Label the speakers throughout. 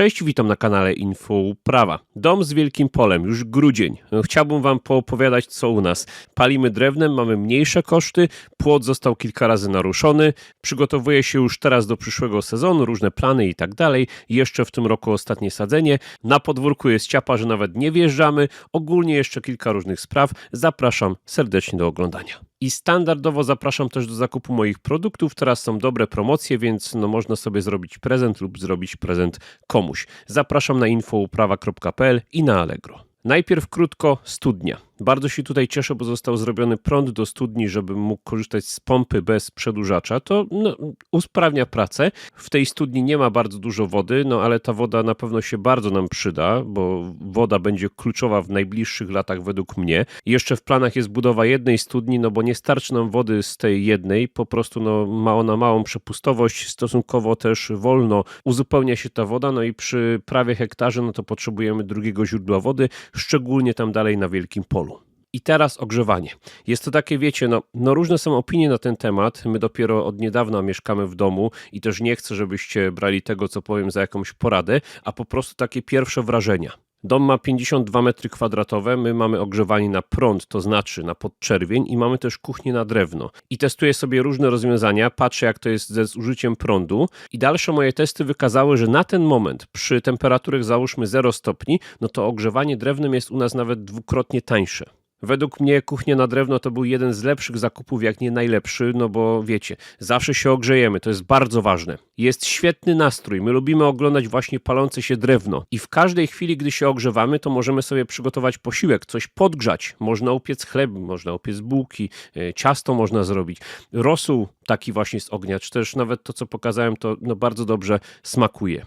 Speaker 1: Cześć, witam na kanale Info Prawa. Dom z wielkim polem, już grudzień. Chciałbym wam poopowiadać co u nas. Palimy drewnem, mamy mniejsze koszty, płot został kilka razy naruszony, przygotowuje się już teraz do przyszłego sezonu, różne plany i tak dalej. Jeszcze w tym roku ostatnie sadzenie. Na podwórku jest ciapa, że nawet nie wjeżdżamy. Ogólnie jeszcze kilka różnych spraw. Zapraszam serdecznie do oglądania. I standardowo zapraszam też do zakupu moich produktów. Teraz są dobre promocje, więc no można sobie zrobić prezent lub zrobić prezent komuś. Zapraszam na infouprawa.pl i na Allegro. Najpierw krótko studnia. Bardzo się tutaj cieszę, bo został zrobiony prąd do studni, żebym mógł korzystać z pompy bez przedłużacza. To no, usprawnia pracę. W tej studni nie ma bardzo dużo wody, no ale ta woda na pewno się bardzo nam przyda, bo woda będzie kluczowa w najbliższych latach według mnie. Jeszcze w planach jest budowa jednej studni, no bo nie starczy nam wody z tej jednej, po prostu no, ma ona małą przepustowość, stosunkowo też wolno uzupełnia się ta woda, no i przy prawie hektarze, no to potrzebujemy drugiego źródła wody, szczególnie tam dalej na wielkim polu. I teraz ogrzewanie. Jest to takie, wiecie, no, no różne są opinie na ten temat. My dopiero od niedawna mieszkamy w domu i też nie chcę, żebyście brali tego, co powiem, za jakąś poradę, a po prostu takie pierwsze wrażenia. Dom ma 52 metry kwadratowe, my mamy ogrzewanie na prąd, to znaczy na podczerwień i mamy też kuchnię na drewno. I testuję sobie różne rozwiązania, patrzę jak to jest ze zużyciem prądu i dalsze moje testy wykazały, że na ten moment przy temperaturach załóżmy 0 stopni, no to ogrzewanie drewnem jest u nas nawet dwukrotnie tańsze. Według mnie kuchnia na drewno to był jeden z lepszych zakupów, jak nie najlepszy, no bo wiecie, zawsze się ogrzejemy, to jest bardzo ważne. Jest świetny nastrój, my lubimy oglądać właśnie palące się drewno i w każdej chwili, gdy się ogrzewamy, to możemy sobie przygotować posiłek, coś podgrzać. Można upiec chleb, można upiec bułki, e, ciasto można zrobić. Rosół taki właśnie z ognia, czy też nawet to, co pokazałem, to no bardzo dobrze smakuje.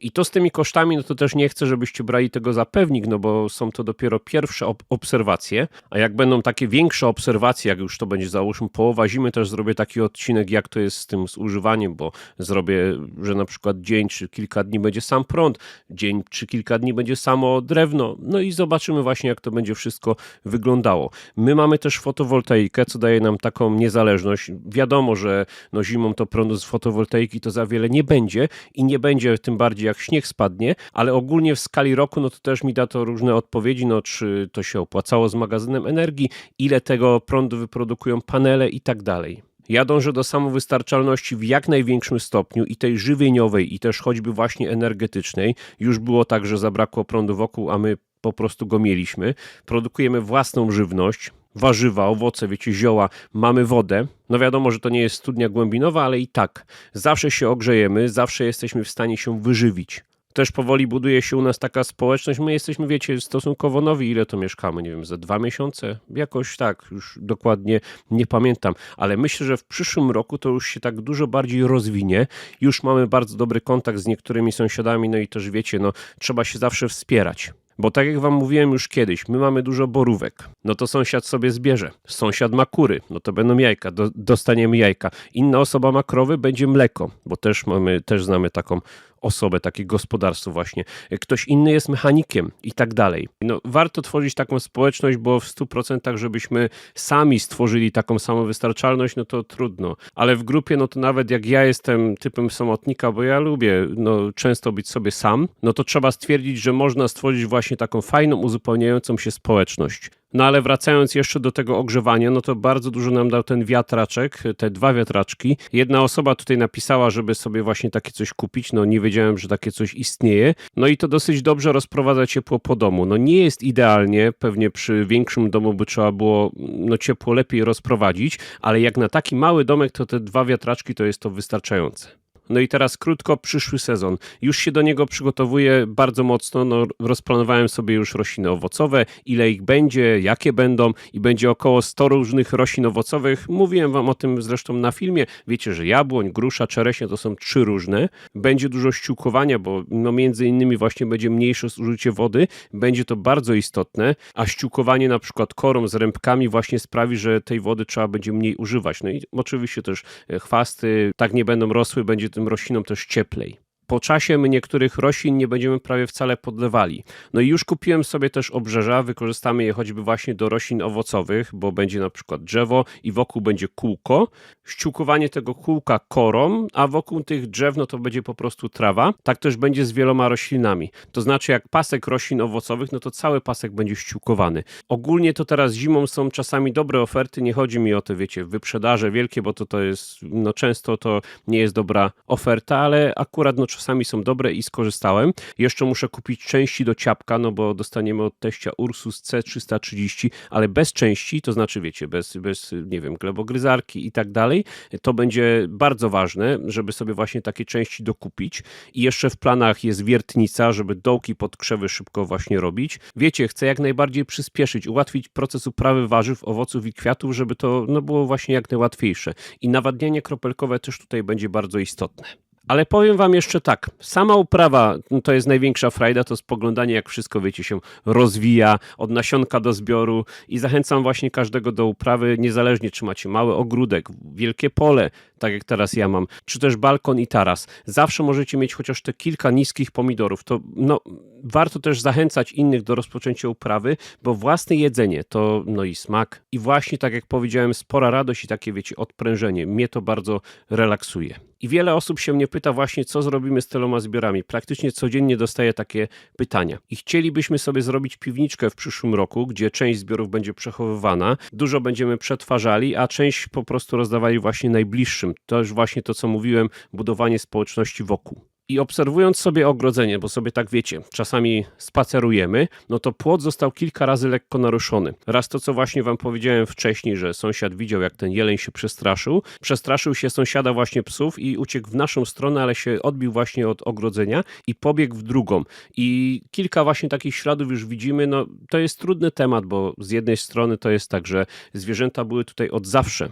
Speaker 1: I to z tymi kosztami, no to też nie chcę, żebyście brali tego za pewnik, no bo są to dopiero pierwsze ob obserwacje, a jak będą takie większe obserwacje, jak już to będzie załóżmy połowa zimy, też zrobię taki odcinek, jak to jest z tym zużywaniem, bo zrobię, że na przykład dzień czy kilka dni będzie sam prąd, dzień czy kilka dni będzie samo drewno, no i zobaczymy właśnie, jak to będzie wszystko wyglądało. My mamy też fotowoltaikę, co daje nam taką niezależność. Wiadomo, że no zimą to prądu z fotowoltaiki to za wiele nie będzie i nie będzie tym bardziej jak śnieg spadnie, ale ogólnie w skali roku, no to też mi da to różne odpowiedzi, no czy to się opłacało z magazynem energii, ile tego prądu wyprodukują panele i tak dalej. Ja dążę do samowystarczalności w jak największym stopniu i tej żywieniowej, i też choćby właśnie energetycznej. Już było tak, że zabrakło prądu wokół, a my po prostu go mieliśmy. Produkujemy własną żywność, warzywa, owoce, wiecie, zioła, mamy wodę. No wiadomo, że to nie jest studnia głębinowa, ale i tak zawsze się ogrzejemy, zawsze jesteśmy w stanie się wyżywić. Też powoli buduje się u nas taka społeczność. My jesteśmy, wiecie, stosunkowo nowi. Ile to mieszkamy? Nie wiem, za dwa miesiące? Jakoś tak, już dokładnie nie pamiętam. Ale myślę, że w przyszłym roku to już się tak dużo bardziej rozwinie. Już mamy bardzo dobry kontakt z niektórymi sąsiadami. No i też wiecie, no trzeba się zawsze wspierać. Bo tak jak wam mówiłem już kiedyś, my mamy dużo borówek. No to sąsiad sobie zbierze. Sąsiad ma kury, no to będą jajka, do, dostaniemy jajka. Inna osoba ma krowy, będzie mleko, bo też mamy, też znamy taką osobę, takie gospodarstwo właśnie. Ktoś inny jest mechanikiem i tak dalej. No, warto tworzyć taką społeczność, bo w 100% żebyśmy sami stworzyli taką samowystarczalność, no to trudno. Ale w grupie, no to nawet jak ja jestem typem samotnika, bo ja lubię no, często być sobie sam, no to trzeba stwierdzić, że można stworzyć właśnie taką fajną, uzupełniającą się społeczność. No ale wracając jeszcze do tego ogrzewania, no to bardzo dużo nam dał ten wiatraczek, te dwa wiatraczki. Jedna osoba tutaj napisała, żeby sobie właśnie takie coś kupić, no nie wiedziałem, że takie coś istnieje. No i to dosyć dobrze rozprowadza ciepło po domu. No nie jest idealnie, pewnie przy większym domu by trzeba było no ciepło lepiej rozprowadzić, ale jak na taki mały domek, to te dwa wiatraczki to jest to wystarczające. No i teraz krótko, przyszły sezon. Już się do niego przygotowuję bardzo mocno. No, rozplanowałem sobie już rośliny owocowe, ile ich będzie, jakie będą i będzie około 100 różnych roślin owocowych. Mówiłem wam o tym zresztą na filmie. Wiecie, że jabłoń, grusza, czereśnia to są trzy różne. Będzie dużo ściółkowania, bo no między innymi właśnie będzie mniejsze zużycie wody. Będzie to bardzo istotne, a ściółkowanie na przykład korą z rębkami właśnie sprawi, że tej wody trzeba będzie mniej używać. No i oczywiście też chwasty tak nie będą rosły, będzie tym roślinom też cieplej. Po czasie my niektórych roślin nie będziemy prawie wcale podlewali. No i już kupiłem sobie też obrzeża, wykorzystamy je choćby właśnie do roślin owocowych, bo będzie na przykład drzewo i wokół będzie kółko. Ściółkowanie tego kółka korą, a wokół tych drzew no to będzie po prostu trawa. Tak też będzie z wieloma roślinami. To znaczy jak pasek roślin owocowych, no to cały pasek będzie ściółkowany. Ogólnie to teraz zimą są czasami dobre oferty, nie chodzi mi o te, wiecie, wyprzedaże wielkie, bo to to jest, no często to nie jest dobra oferta, ale akurat no czasami są dobre i skorzystałem. Jeszcze muszę kupić części do ciapka, no bo dostaniemy od teścia Ursus C330, ale bez części, to znaczy wiecie, bez, bez nie wiem, glebogryzarki i tak dalej. To będzie bardzo ważne, żeby sobie właśnie takie części dokupić. I jeszcze w planach jest wiertnica, żeby dołki pod krzewy szybko właśnie robić. Wiecie, chcę jak najbardziej przyspieszyć, ułatwić proces uprawy warzyw, owoców i kwiatów, żeby to no, było właśnie jak najłatwiejsze. I nawadnianie kropelkowe też tutaj będzie bardzo istotne. Ale powiem wam jeszcze tak, sama uprawa no to jest największa frajda, to spoglądanie jak wszystko, wiecie, się rozwija od nasionka do zbioru i zachęcam właśnie każdego do uprawy, niezależnie czy macie mały ogródek, wielkie pole, tak jak teraz ja mam, czy też balkon i taras. Zawsze możecie mieć chociaż te kilka niskich pomidorów. To no, warto też zachęcać innych do rozpoczęcia uprawy, bo własne jedzenie to no i smak i właśnie tak jak powiedziałem, spora radość i takie wiecie, odprężenie. Mnie to bardzo relaksuje. I wiele osób się mnie pyta właśnie, co zrobimy z tyloma zbiorami. Praktycznie codziennie dostaję takie pytania. I chcielibyśmy sobie zrobić piwniczkę w przyszłym roku, gdzie część zbiorów będzie przechowywana, dużo będziemy przetwarzali, a część po prostu rozdawali właśnie najbliższym. To już właśnie to, co mówiłem, budowanie społeczności wokół. I obserwując sobie ogrodzenie, bo sobie tak wiecie, czasami spacerujemy, no to płot został kilka razy lekko naruszony. Raz to, co właśnie wam powiedziałem wcześniej, że sąsiad widział, jak ten jeleń się przestraszył. Przestraszył się sąsiada właśnie psów i uciekł w naszą stronę, ale się odbił właśnie od ogrodzenia i pobiegł w drugą. I kilka właśnie takich śladów już widzimy. No to jest trudny temat, bo z jednej strony to jest tak, że zwierzęta były tutaj od zawsze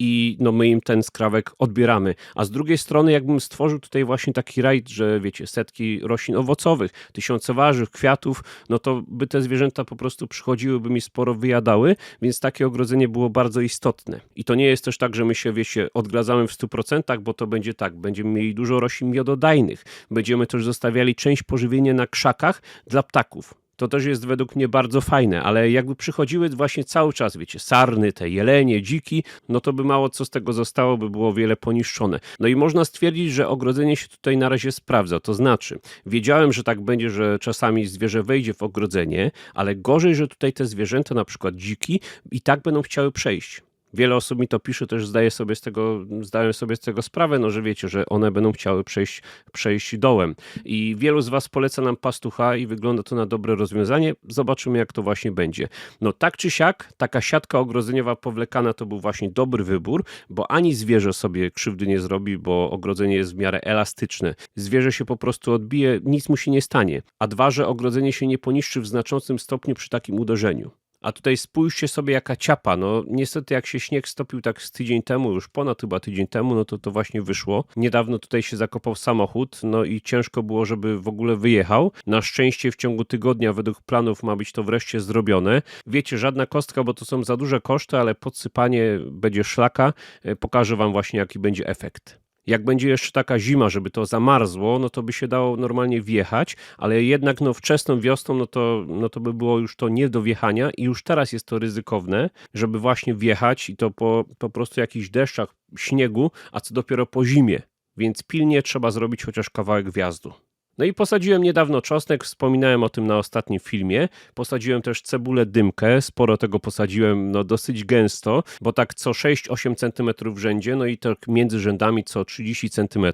Speaker 1: i no my im ten skrawek odbieramy. A z drugiej strony, jakbym stworzył tutaj właśnie taki rajd, że wiecie, setki roślin owocowych, tysiące warzyw, kwiatów, no to by te zwierzęta po prostu przychodziły, by mi sporo wyjadały, więc takie ogrodzenie było bardzo istotne. I to nie jest też tak, że my się, wiecie, odgradzamy w 100%, bo to będzie tak, będziemy mieli dużo roślin miododajnych, będziemy też zostawiali część pożywienia na krzakach dla ptaków to też jest według mnie bardzo fajne, ale jakby przychodziły właśnie cały czas, wiecie, sarny, te jelenie, dziki, no to by mało co z tego zostało, by było wiele poniszczone. No i można stwierdzić, że ogrodzenie się tutaj na razie sprawdza, to znaczy, wiedziałem, że tak będzie, że czasami zwierzę wejdzie w ogrodzenie, ale gorzej, że tutaj te zwierzęta, na przykład dziki, i tak będą chciały przejść. Wiele osób mi to pisze, też zdaję sobie z tego, zdaję sobie z tego sprawę, no że wiecie, że one będą chciały przejść, przejść dołem. I wielu z Was poleca nam pastucha i wygląda to na dobre rozwiązanie. Zobaczymy, jak to właśnie będzie. No tak czy siak, taka siatka ogrodzeniowa powlekana to był właśnie dobry wybór, bo ani zwierzę sobie krzywdy nie zrobi, bo ogrodzenie jest w miarę elastyczne. Zwierzę się po prostu odbije, nic mu się nie stanie. A dwa, że ogrodzenie się nie poniszczy w znaczącym stopniu przy takim uderzeniu. A tutaj spójrzcie sobie jaka ciapa. No niestety jak się śnieg stopił tak z tydzień temu, już ponad chyba tydzień temu, no to to właśnie wyszło. Niedawno tutaj się zakopał samochód, no i ciężko było, żeby w ogóle wyjechał. Na szczęście w ciągu tygodnia według planów ma być to wreszcie zrobione. Wiecie, żadna kostka, bo to są za duże koszty, ale podsypanie będzie szlaka. E, pokażę wam właśnie jaki będzie efekt. Jak będzie jeszcze taka zima, żeby to zamarzło, no to by się dało normalnie wjechać, ale jednak no wczesną wiosną, no to, no to by było już to nie do wjechania i już teraz jest to ryzykowne, żeby właśnie wjechać i to po, po prostu jakichś deszczach, śniegu, a co dopiero po zimie. Więc pilnie trzeba zrobić chociaż kawałek wjazdu. No i posadziłem niedawno czosnek, wspominałem o tym na ostatnim filmie. Posadziłem też cebulę dymkę, sporo tego posadziłem, no dosyć gęsto, bo tak co 6-8 cm w rzędzie, no i tak między rzędami co 30 cm.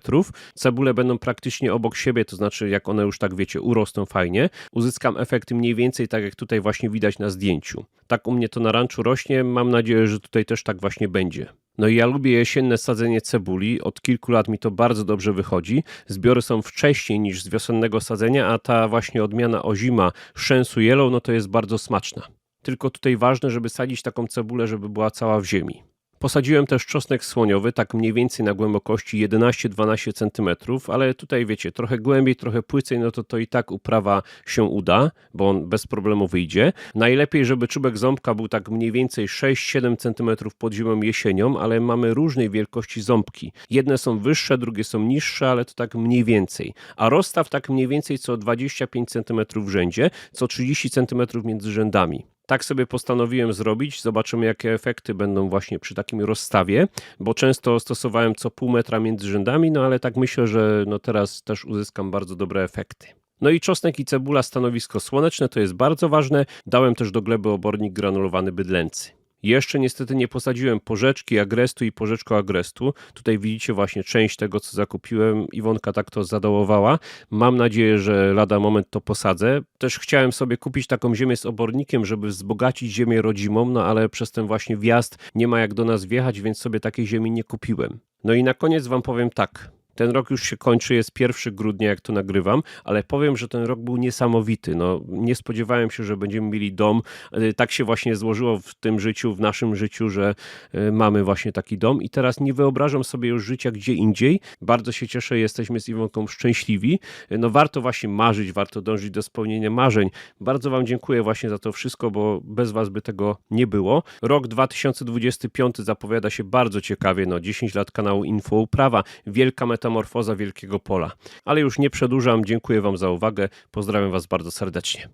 Speaker 1: Cebule będą praktycznie obok siebie, to znaczy jak one już tak wiecie, urosną fajnie. Uzyskam efekt mniej więcej tak jak tutaj właśnie widać na zdjęciu. Tak u mnie to na ranczu rośnie, mam nadzieję, że tutaj też tak właśnie będzie. No i ja lubię jesienne sadzenie cebuli. Od kilku lat mi to bardzo dobrze wychodzi. Zbiory są wcześniej niż z wiosennego sadzenia, a ta właśnie odmiana ozima szęsu yellow, no to jest bardzo smaczna. Tylko tutaj ważne, żeby sadzić taką cebulę, żeby była cała w ziemi. Posadziłem też czosnek słoniowy, tak mniej więcej na głębokości 11-12 cm, ale tutaj wiecie, trochę głębiej, trochę płycej, no to to i tak uprawa się uda, bo on bez problemu wyjdzie. Najlepiej, żeby czubek ząbka był tak mniej więcej 6-7 cm pod ziemią jesienią, ale mamy różnej wielkości ząbki. Jedne są wyższe, drugie są niższe, ale to tak mniej więcej. A rozstaw tak mniej więcej co 25 cm w rzędzie, co 30 cm między rzędami. Tak sobie postanowiłem zrobić. Zobaczymy, jakie efekty będą właśnie przy takim rozstawie, bo często stosowałem co pół metra między rzędami, no ale tak myślę, że no teraz też uzyskam bardzo dobre efekty. No i czosnek i cebula stanowisko słoneczne to jest bardzo ważne. Dałem też do gleby obornik granulowany bydlęcy. Jeszcze niestety nie posadziłem porzeczki agrestu i porzeczko agrestu. Tutaj widzicie właśnie część tego, co zakupiłem. Iwonka tak to zadołowała. Mam nadzieję, że lada moment to posadzę. Też chciałem sobie kupić taką ziemię z obornikiem, żeby wzbogacić ziemię rodzimą, no ale przez ten właśnie wjazd nie ma jak do nas wjechać, więc sobie takiej ziemi nie kupiłem. No i na koniec wam powiem tak. Ten rok już się kończy, jest 1 grudnia, jak to nagrywam, ale powiem, że ten rok był niesamowity. No, nie spodziewałem się, że będziemy mieli dom. E, Tak się właśnie złożyło w tym życiu, w naszym życiu, że e, mamy właśnie taki dom i teraz nie wyobrażam sobie już życia gdzie indziej. Bardzo się cieszę, jesteśmy z Iwonką szczęśliwi. E, No warto właśnie marzyć, warto dążyć do spełnienia marzeń. Bardzo Wam dziękuję właśnie za to wszystko, bo bez Was by tego nie było. Rok 2025 zapowiada się bardzo ciekawie. No 10 lat kanału Info Uprawa, wielka metamorfoza wielkiego pola. Ale już nie przedłużam, dziękuję Wam za uwagę, pozdrawiam Was bardzo serdecznie.